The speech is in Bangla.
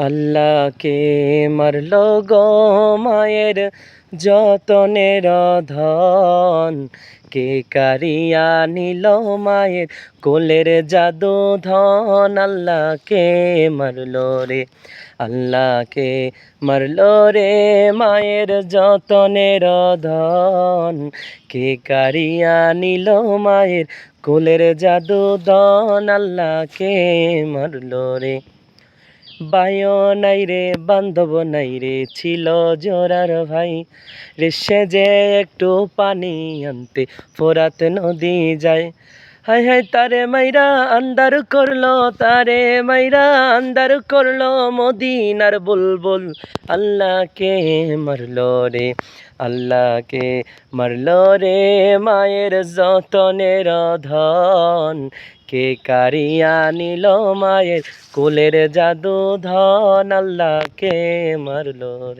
আল্লাহকে মারল গো মায়ের যতনের ধন কে কারিয়া নিল মায়ের কোলের জাদু ধন, আল্লাহকে মারল রে আল্লাহকে মারল রে মায়ের যতনের ধন কে কারিয়া নিল মায়ের কোলের জাদু ধন, আল্লাহকে মারল রে বায়ো নাই রে, বান্ধব নাই রে, ছিল জোরার ভাই। রে সে যে একটু পানি আনতে, ফোরাত নদী যায়। হাই হাই তারে মাইরা আন্দার করল, তারে মাইরা আন্দার করল মদিনার বুলবুল। আল্লাহকে মারলো রে, আল্লাহকে মারলো রে মায়ের যতনের ধন। কে কারিয়া নিল মায়ের কোলের জাদু ধন, আল্লাহকে মারলো রে।